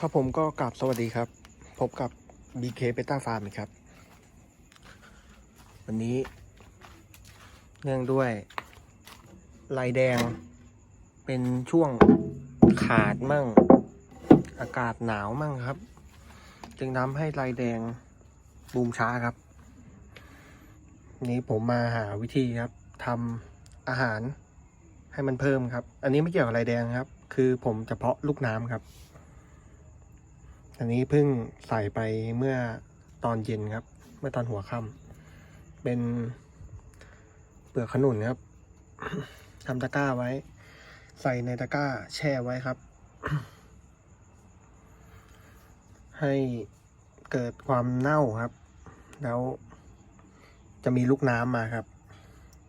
ครับผมก็กราบสวัสดีครับ พบกับ BK Beta Farm ครับ วันนี้ เนื่องด้วย ลายแดง เป็นช่วงขาดมั่ง อากาศหนาวมั่งครับ จึงทำให้ลายแดงบูมช้าครับ นี้ผมมาหาวิธีครับทำอาหารให้มันเพิ่มครับ อันนี้ไม่เกี่ยวกับลายแดงครับ คือผมจะเพาะลูกน้ำครับ อันนี้เพิ่งใส่ไปเมื่อตอนเย็นครับ เมื่อตอนหัวค่ำเป็นเปลือกขนุนครับทำตะกร้าไว้ ใส่ในตะกร้าแช่ไว้ครับ ให้เกิดความเน่าครับ แล้วจะมีลูกน้ำมาครับ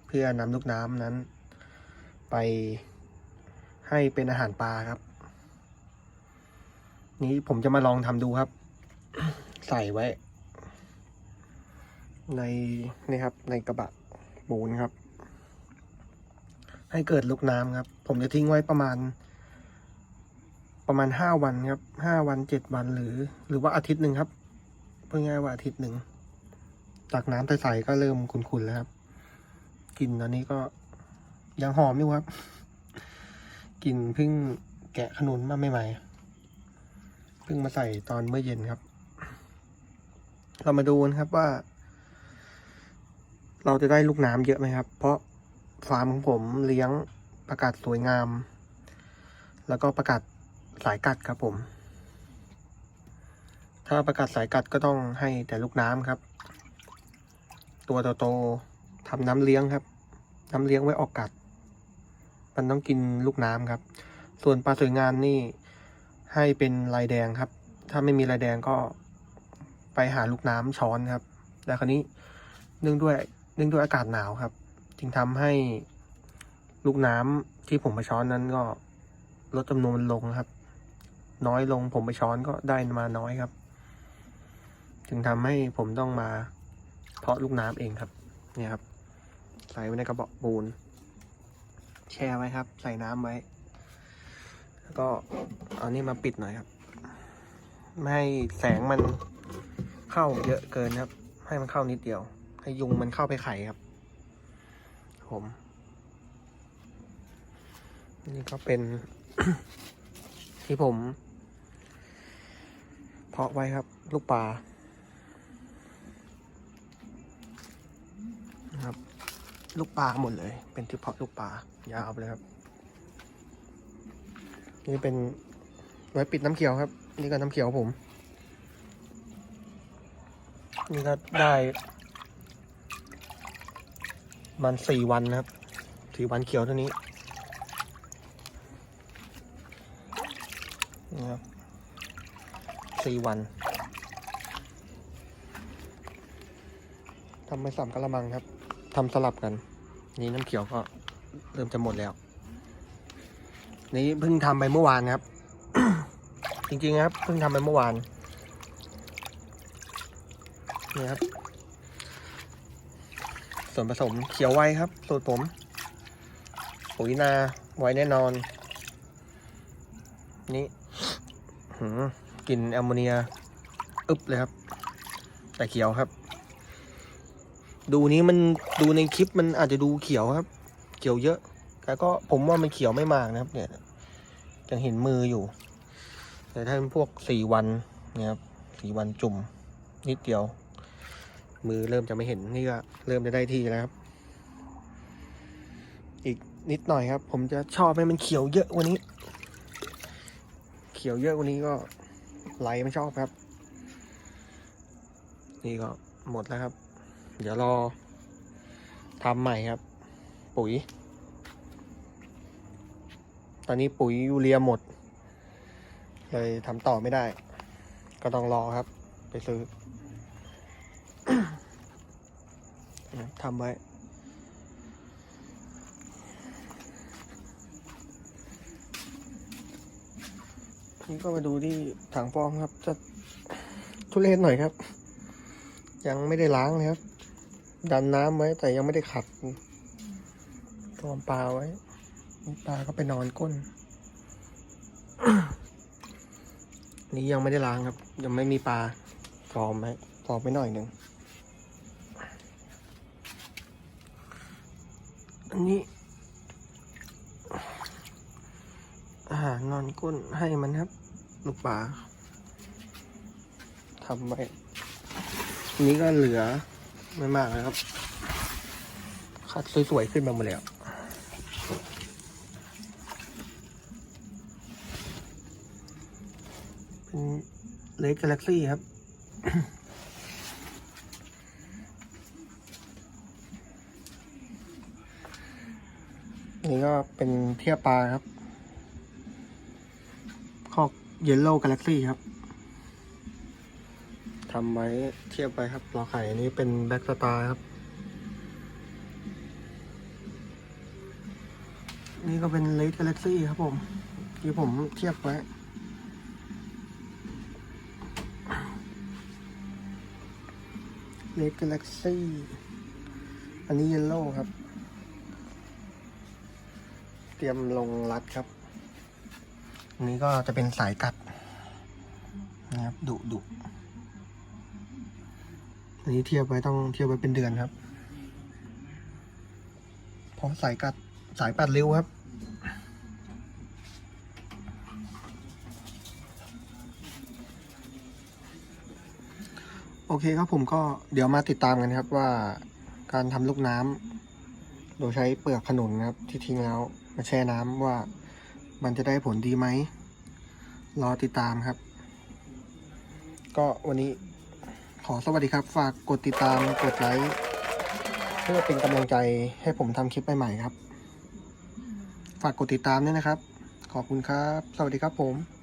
เพื่อนำลูกน้ำนั้น ไปให้เป็นอาหารปลาครับ นี้ผมจะมาลองทำดูครับ ใส่ไว้ ในนี่ครับ ในกระบะปูนครับ ให้เกิดลูกน้ำครับ ผมจะทิ้งไว้ประมาณ ประมาณห้าวันครับห้าวันเจ็ดวันหรือ หรือว่าอาทิตย์หนึ่งครับ เพื่อง่ายว่าอาทิตย์หนึ่งตักน้ำใสๆก็เริ่มขุ่นๆแล้วครับกลิ่นตอนนี้ก็ยังหอมอยู่ครับกลิ่นเพิ่งแกะขนุนมาใหม่ๆ เพิ่งมาใส่ตอนเมื่อเย็นครับ เรามาดูนะครับว่า เราจะได้ลูกน้ำเยอะไหมครับ เพราะฟาร์มของผมเลี้ยงประกาศสวยงาม แล้วก็ประกาศสายกัดครับผม ถ้าประกาศสายกัดก็ต้องให้แต่ลูกน้ำครับ ตัวโตๆทำน้ำเลี้ยงครับ น้ำเลี้ยงไว้ออกกัด มันต้องกินลูกน้ำครับ ส่วนปลาสวยงามนี่ ให้เป็นลายแดงครับ ถ้าไม่มีลายแดงก็ไปหาลูกน้ำช้อนครับ แต่คราวนี้เนื่องด้วยเนื่องด้วยอากาศหนาวครับ จึงทำให้ลูกน้ำที่ผมไปช้อนนั้นก็ลดจำนวนลงครับ น้อยลงผมไปช้อนก็ได้มาน้อยครับ จึงทำให้ผมต้องมาเพาะลูกน้ำเองครับ เนี่ยครับ ใส่ไว้ในกระบอกปูน แช่ไว้ครับ ใส่น้ำไว้ แล้วก็เอานี่มาปิดหน่อยครับ ไม่ให้แสงมันเข้าเยอะเกินครับ ให้มันเข้านิดเดียว ให้ยุงมันเข้าไปไข่ครับ ผมนี่ก็เป็นที่ผม เพาะไว้ครับ ลูกปลาครับ ลูกปลาหมดเลย เป็นที่เพาะลูกปลายาวเลยครับ นี่เป็นไว้ปิดน้ำเขียวครับ นี่ก็น้ำเขียวผม นี่ก็ได้มันสี่วันนะครับสี่วันเขียวเท่านี้นี่ครับสี่วันทำไม่สามกะละมังครับทำสลับกัน นี่น้ำเขียวก็เริ่มจะหมดแล้ว นี่เพิ่งทำไปเมื่อวานครับ จริงๆครับ เพิ่งทำไปเมื่อวานนี่ครับ ส่วนผสมเขียวไว้ครับ สูตรผมปุ๋ยนาไว้แน่นอน นี่หืมกลิ่นแอมโมเนีย อึบเลยครับ แต่เขียวครับ ดูนี้มันดูในคลิปมันอาจจะดูเขียวครับ เขียวเยอะ แต่ก็ผมว่ามันเขียวไม่มากนะครับ เนี่ยยังเห็นมืออยู่ แต่ถ้าเป็นพวกสี่วันเนี่ยครับสี่วันจุ่มนิดเดียว มือเริ่มจะไม่เห็นนี่ก็เริ่มจะได้ที่แล้วครับ อีกนิดหน่อยครับ ผมจะชอบให้มันเขียวเยอะกว่านี้ เขียวเยอะกว่านี้ก็ไหลไม่ชอบครับ นี่ก็หมดแล้วครับ เดี๋ยวรอทำใหม่ครับ ปุ๋ย ตอนนี้ปุ๋ยยูเรียหมด เลยทำต่อไม่ได้ ก็ต้องรอครับ ไปซื้อทำไว้นี่ก็มาดูที่ถังฟองครับ จะทุเรศหน่อยครับ ยังไม่ได้ล้างเลยครับ ดันน้ำไว้แต่ยังไม่ได้ขัดตัวปลาไว้ ปลาก็ไปนอนก้น นี่ยังไม่ได้ล้างครับ ยังไม่มีปลาฟอร์มไหมฟอร์มไปหน่อยหนึ่งอันนี้อาหารนอนก้นให้มันครับ ลูกปลาทำไว้นนี้ก็เหลือไม่มากนะครับคัดสวยๆขึ้นมาหมดแล้ว เป็นเลกกาแล็กซี่ครับ นี่ก็เป็นเทียบปลาครับคอกเยลโล่กาแล็กซี่ครับทำไว้เทียบไปครับรอไข่อันนี้เป็นแบ็กสตาร์ครับ นี่ก็เป็นเลดกาแล็กซี่ครับผม ที่ผมเทียบไว้ เลดกาแล็กซี่อันนี้เยลโล่ครับ เตรียมลงรัดครับ อันนี้ก็จะเป็นสายกัดนะครับดุดุอันนี้เทียบไว้ต้องเทียบไว้เป็นเดือนครับ เพราะสายกัดสายปัดเร็วครับ โอเคครับผมก็เดี๋ยวมาติดตามกันครับว่าการทำลูกน้ำโดยใช้เปลือกขนุนนะครับ ที่ทิ้งแล้วมาแช่น้ำว่ามันจะได้ผลดีไหม รอติดตามครับ ก็วันนี้ขอสวัสดีครับ ฝากกดติดตามกดไลค์เพื่อเป็นกำลังใจให้ผมทำคลิปใหม่ๆครับ ฝากกดติดตามด้วยนะครับ ขอบคุณครับ สวัสดีครับผม